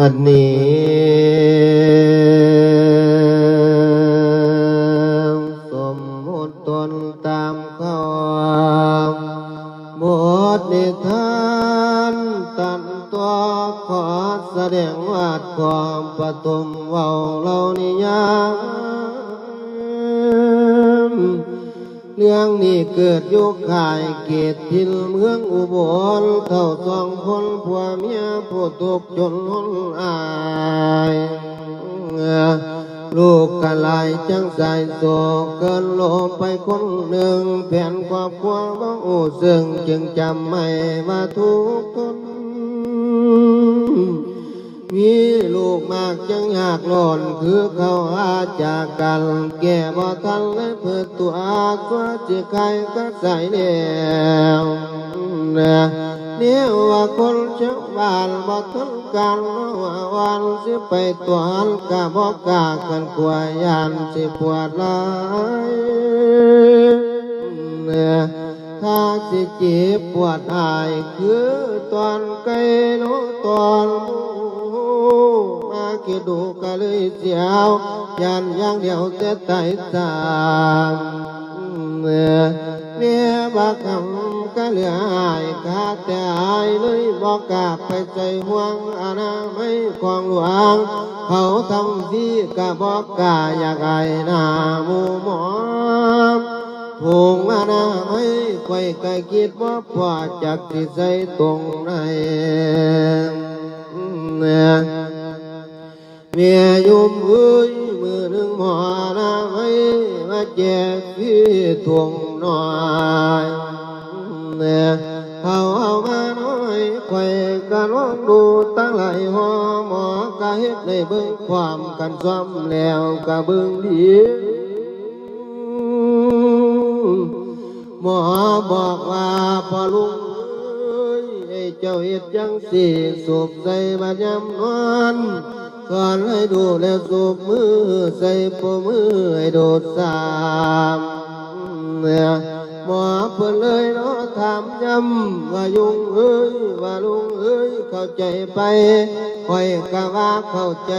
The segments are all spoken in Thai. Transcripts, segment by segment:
วันนี้สมมุติตนตามเขาหมดนิทานตันตัวขอแสดงวาดความปฐมเว้าเล่านิยามเรื่องนี้เกิดยุคขายเกตทินเมืองอุบลเท่าสองคนผัวเมียผู้ตกจน อายลูกกะลายจังใส่โศกเกินโลไปคนหนึ่งแผ่นครอบครัวบ่อูซึ่งจึงจำไม่ว่าทุกคนมีลูกมากจังอยากนอนคือเขาอาจากกันแก่บ่ทันเลยเพื่อตัวก็จะใครก็ใส่แล้ว เนี่ยว่าคนชาวบ้านบ่ทันกันว่าวันสิไปตัวหันกะบ่กล้ากันกลัวยานสิปวดหลายเนี่ยถ้าสิเจ็บปวดอายคือตอนไกลโนตอนมาคิดดูก็เลยเสียวยันอย่างเดียวจะตายตามเมื่อเมียบักคำ ก็เหลืออายขาแต่อายเลยบอกกาไปใจห่วงอนาไม่ของหลวง เขาทำดีก็บอกกาอยากไอ้หน้ามูหมอมผูกมานาไม่ไว้ไกลคิดว่าพอจากที่ใจตรงไหนเนี่ยเมียยุ่มเอ้ยมือหนึ่งหมอนาไม่มาแจกพี่ทวงหน่อย เนี่ยเขาเอามาน้อยไข่กันลองดูตั้งหลายหอหมอกะเฮ็ดในเบิ่งความกันซ้อมแล้วกะเบิ่งดีหมอบอกว่าพอลุงเอ้ยเจ้าเฮ็ดจังสี่สูบใส่บาดยำนอนสอนให้ดูแลสูบมือใส่ปมือให้โดดสามเนี่ยหมอเพิ่นเลยนาะ ถามย้ำว่ายุงเอ้ยว่าลุงเอ้ยเข้าใจไปคอยกะว่าเข้าใจ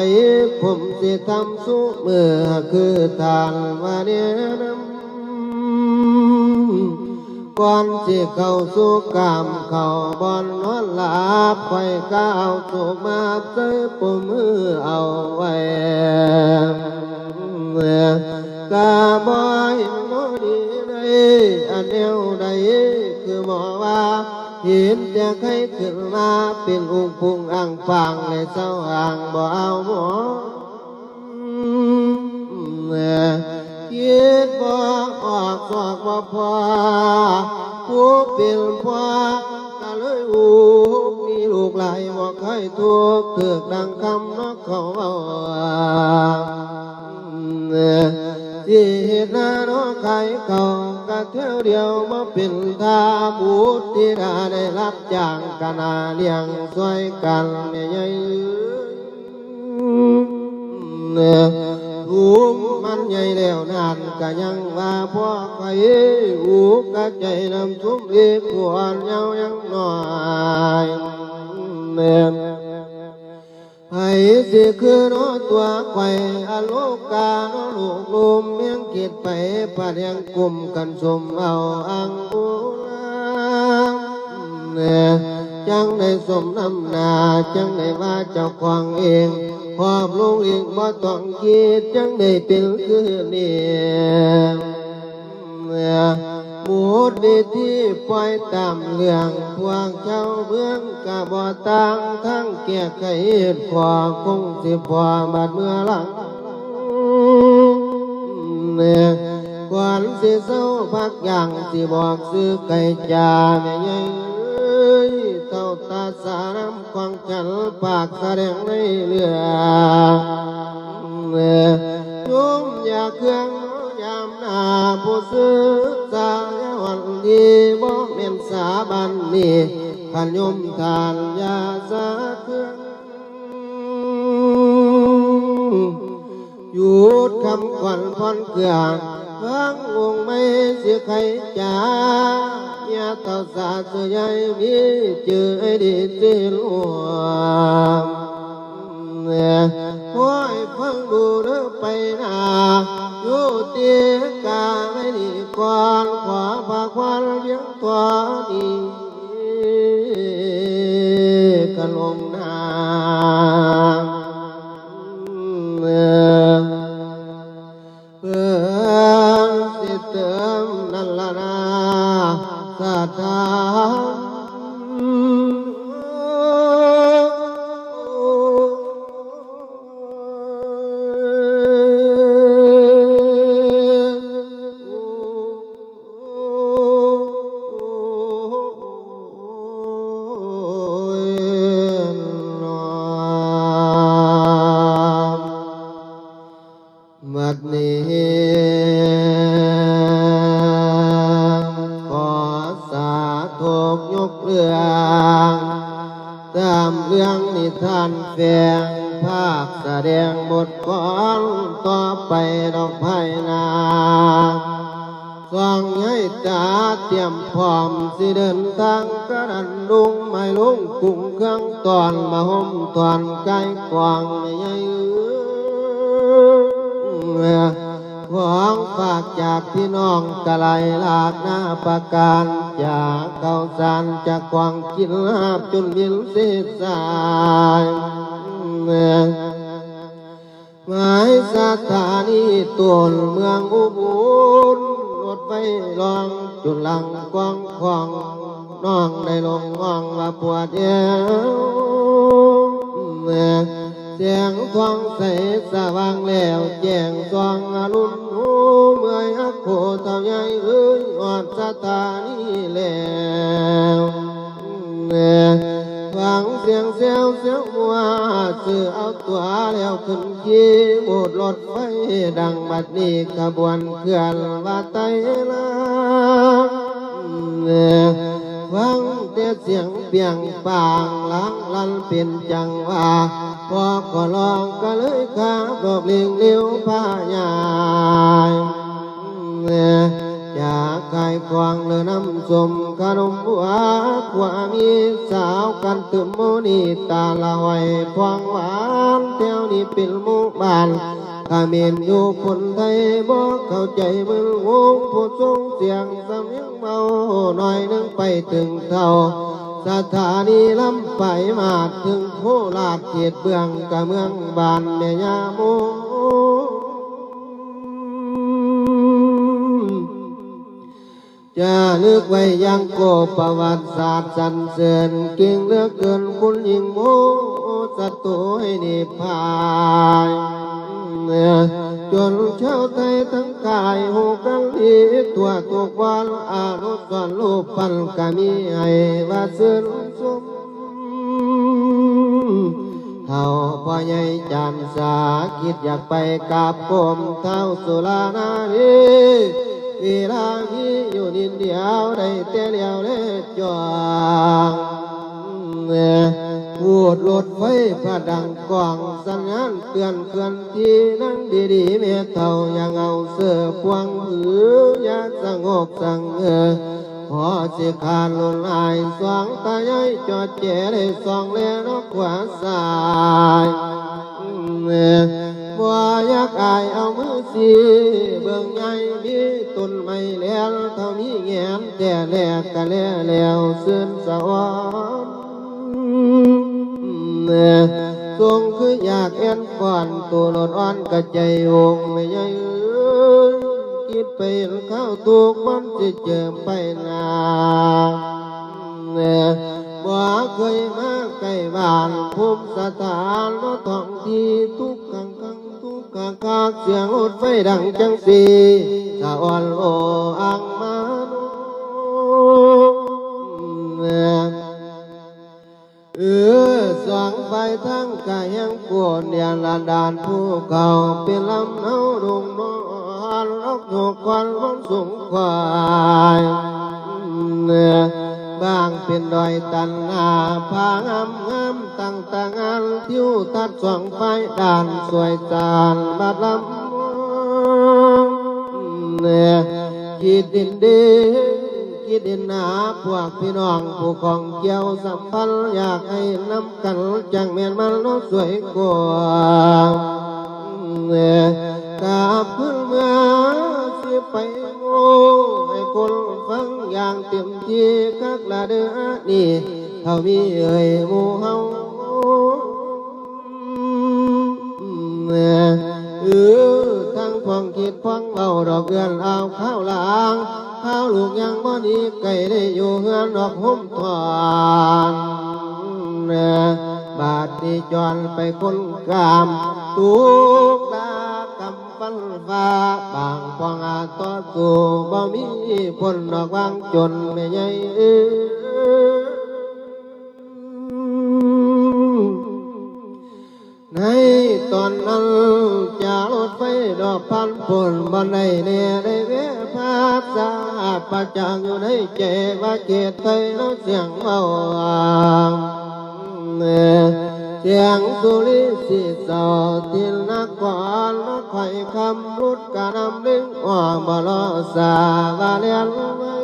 ผมสิทำสู้มือคือทานว่าเนี่ยนำก่อนที่เข้าสู่กามเข้าบอนนอนหลับไปก้าวสูกมาเจอปุ่มมือเอาไว้เมื่อกาบอยโมดีใดอันเดียวใด คือหมอว่าเห็นแต่ใครขึ้นมาเป็นองค์พุงอ่างฟางในเศร้าอ่างบ่เอาหมอคิดบ่ออกสอกบ่พอผู้เป็นพ่อก็เลยอูมีลูกหลายบ่เคยทุกข์เถือกดังคำนกเขาเอาที่เหตุหน้าน้อไข่เขา กะเที่ยวเดียวมาเป็นทาบุตรที่ได้รับจ้างกนาเลี้ยงช่วยกันเนี่ยยัยเนื้อหูมันใหญ่แล้วนานก็ยังว่าพ่อใครหูกะใจนำทุ่มเรียกขวานเยายังหน่อยเนื้อไอ้สิคือน้อตัวไข่อโลกาน้อลูกลุม คิดไปปะยังกลุ่มกันสมเอาอังอุลามจังในสมน้ำนาจังในว่าเจ้าควางเองหอบลงเองบ่ต้องคิดจังในเป็นคือเนี่ยบูดดีที่ปล่อยตามเรื่องพวงเจ้าเบื้องกะบ่ต่างทั้งแก่ไขเหตุความคงสิพอมัดเมื่อหลัง ครื่องยามหน้าผู้ซื้อสายวันดีบ่เม่นสาบันนี่ขันโยมทานยาสาเครื่อ หยุดคำขวัญพรเกลือฟังวงไม่เสียใครจ้าอย่าเต่าสาสยายมีเจอไอ้ดีสิลวงโอ้ยฟังดูเด้อไปนาอยู่เตียกาไม่ดีก่อนขวาพาควันเวียงตัวดีกันลง แสดงบทก่อนต่อไปดอกไผ่นาสองให้ตาเตรียมพร้อมสิเดินทางกระดันลุงไม่ลุงกุ้งเครื่องตอนมาห่มตอนไก่กวางไม่ใหญ่ของฝากจากพี่น้องกะไลหลากหน้าประการจากเก่าสารจากกวางกินลาบจนบินเสียสายหมายสถานีตนเมืองอุบลรถไฟลองจุดลังกวางควางน้องได้ลงว่างว่าปวดเอวเสียงทองใสสว่างแล้วแจ้งสว่างอรุณหูเมื่อยอักโคเท่าใหญ่เอ้ยอ่อนสถานีแล้ว ฟังเสียงเสียวเสียวมัวสื่อเอาตัวแล้วขึ้นขี่โบดรถไฟดังบัดนี้ขบวนเคลื่อนว่าไตลาฟังแต่เสียงเปียงปางลังลันเป็นจังหวะพอก็ลองก็เลยขาดอกลิงเลี้ยวผ้ายาย อยากขายควางเลยน้ำสมขนมบัวกว่ามีสาวกันตึมโมนีตาละไว้พวงหวานแถวนี้เป็นมู่บ้านข้าเมนอยู่คนไทยบอกเข้าใจมึงโง่ผู้ทรงเสียงสำเนียงเบาหน่อยนึงไปถึงเท่าสถานีลำไปมาถึงโคราชเขตเบืองกะเมืองบานแม่ยาโม จะนึกไว้ยังโกประวัติศาสตร์สรรเสริญเก่งเลือกเกินคุณยิ่งโมสัตว์ให้นิพพานจนชาไทยทั้งกายหูกันดีทั่วทุกวันอานุสรณ์รูปปันกามีให้ว่าซึ้งสมเท่าพ่อใหญ่จันสาคิดอยากไปกับกรมเท่าสุรานารี วลามีอยู่นิดเดียวได้แต่เดียวเล็จองพูดรถไฟพระดังกวางสัญญาณเตือนเคลื่อนที่นั่งดีๆเมตเท่ายังเอาเสือพวงหือยาสงบสังเออพอสิขาดลุนอายสองตาย้อยจอดเจได้สองเลนกขวาสาย บ่อยากอายเอามือสีเบิ่งใหญ่มีต้นไม้แล้วเท่านี้แงนแต่แลกกะแล้วแล้วซื่อนสวรรค์ทรงคืออยากแอนก่อนตัวรถอ่อนกะใจองไม่ใหญ่คิดไปเข้าวถูกมันจะเจิมไปนานบ่เคยมาใกล้บ้านภูมิสถานบ่ท่องที่ทุก งทุกขังคักเสียงรถไฟดังจังสีสะอ่อนโออังมานุเออสองไฟทั้งกายยังปวดเดียนลานดานภูเขาเป็นลำเนาดงนอนรกถูกควันคนสูงควายเนื้อบางเป็นดอยตันนาผางาม งามตั้งต่างอันทิวทัดสองไฟด่านสวยจานบาดลำเนื้อขีดดินเดคิดเห็นหนาพวกพี่น้อง ดอกเกือนเอาข้าวหลางข้าวลูกยังบ่นี้ไก่ได้อยู่เฮือนดอกหุ้มทอนบาดนี้จอนไปคนกามตุกตากำฟันฟ้าบางพองอาต่อสู้บ่มีผลดอกวางจนไม่ใหญ่ ในตอนนั้นจะรถไฟดอกพันผลบันไดเนี่ยได้เวะภาพสาประจังอยู่ในใจว่าเกียรติไทยแล้วเสียงเบาเสียงสุริสิสาทินนักก่อนนักไข่คำรุดกระนำลิงว่าบลอสาวาเลียนไว้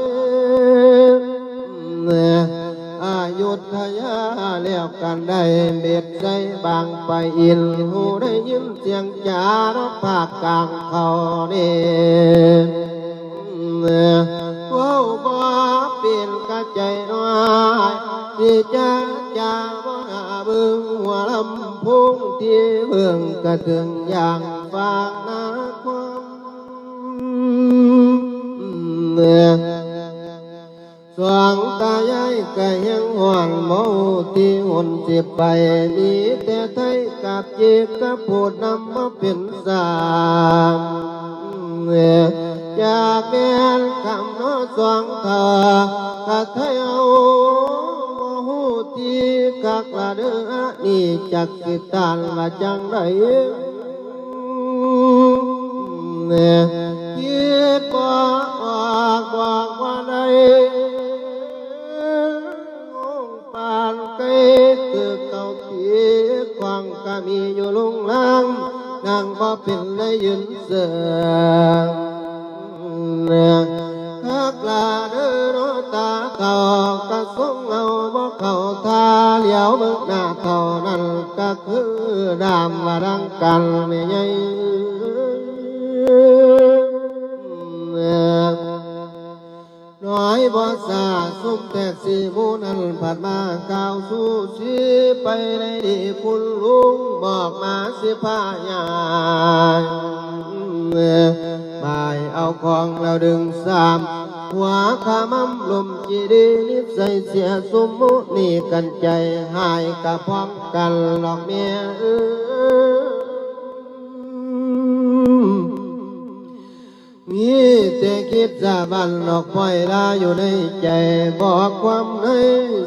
อายุทยาเลี้ยวกันได้เบ็ดใจบางไปอินหูได้ยินเสียงจารภาคกลางเขาเนี่ว้าวบ่เปลี่ยนกระใจน้อยที่จะจาบ่หาเบิ่งหัวลำพุงที่เบิ่งกระถึงอย่างฝากนาความเมื่อ สว่างตายายก็ยังห่วงเมาที่หุ่นสิไปมีแต่ไทยกับจีก็พูดนำมาเป็นสามจากแม่นคำน้อสองเธอกะไทยเอาหูที่กักละเด้อนี่จักสิตานว่าจังไรเนี่ยคิดบอกบอกบอกว่าใด มีอยู่ลุงลังนางบ่เป็นได้ยืนเสือเนี่ยคักลาเด้อตาเขากระสงเอาบ่เข้าทาเหลียวเบิ่งหน้าเท่านั้นก็คือดามว่ารังกันไม่ใหญ่ บ่สาสุมแต่สีมูนั้นผ่านมาก้าวสู้ชีไปในดีคุณลุงบอกมาสิพายายบายเอาของแล้วดึงสามหัวขามำลมจีดีนิสัยเสียสมมุนี่กันใจหายกะพร้อมกันหลอกเมียเอ้ย มีแต่คิดสะบันออกปล่อยลาอยู่ในใจ บอกความใน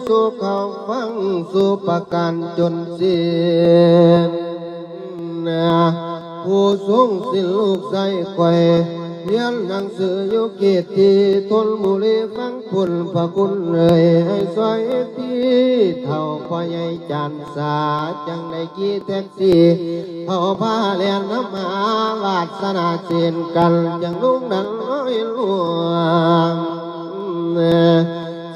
สู่เขาฟังสู่ประกันจนสิ้นผู้สูงสินลูกใส่ไข่ เรียนหนังสืออยู่เกีติทนบุรีฟังคุณพระคุณเลยให้สวยที่เท่าพ่อใหญ่จันสาจังได้กี่แท็กซี่เขาพาเลียนน้ำมาวาสนาเชียนกันอย่างลุงดันร้อยหลวง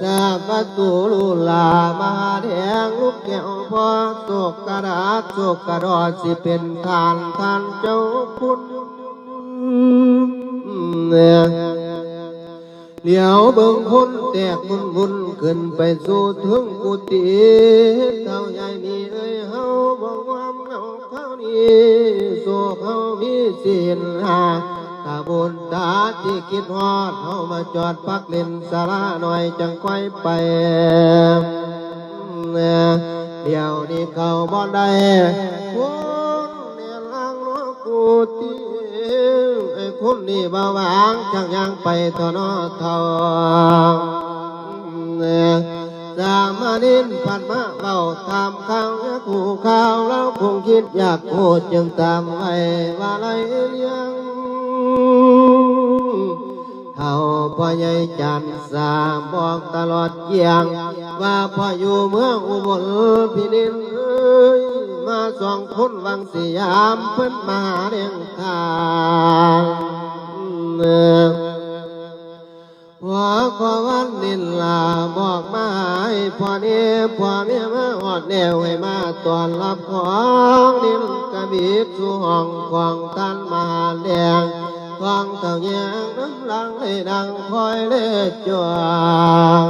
จาประตูลูลามาแดงลูกแก้วพอโศกกระดาษโศกกระดอสิเป็นทานทานเจ้าคุณ เดี๋ยวเบิ่งคนแตกมุนมุนขึ้นไปสู่ถึงกุฏิเท่าใหญ่มีเอ้ยเฮาบอกว่าเงาเขานี้สู่เขามีศีลหาตาบุญตาที่คิดฮอดเฮามาจอดพักเล่นสาราหน่อยจังค่อยไปเดี๋ยวนี้เขาบ่ได้คนเนี่ยล้างล้อกูตีไอ้ คนนี่บ่าวางจังยังไปทอนอทองสามนินพันมาเบาตามข้าวขู่ข้าวแล้วคงคิดอยากพูดจึงตามไปว่าไรเลี้ยงเท่าพ่อใหญ่จันสามบอกตลอดเยียง ว่าพ่ออยู่เมืองอุบลพินินเอ้ย มาสองคนวังสยามเพิ่นมาเรียงทางหัวขอวันนินลาบอกมาให้พ่อนี้พ่อเมียมาหอดแนวให้มาตอนรับของนินกระบีบสู่ห้องของท่านมาแดงของเต่าแยงน้ำลังให้ดังคอยเลือจวง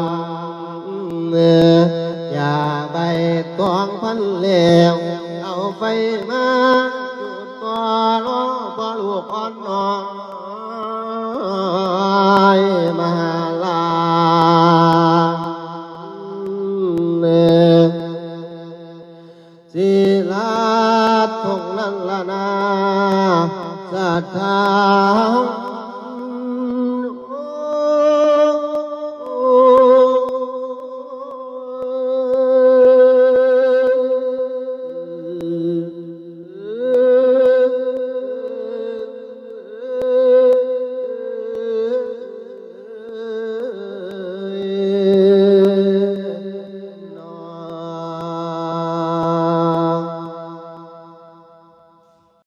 อย่าใบตองพันเหลว เอาไฟมาจุดก่อนรอพอลูกอ่อนน้อยมาลาเนศิลาทงนั้นละนาสัทธา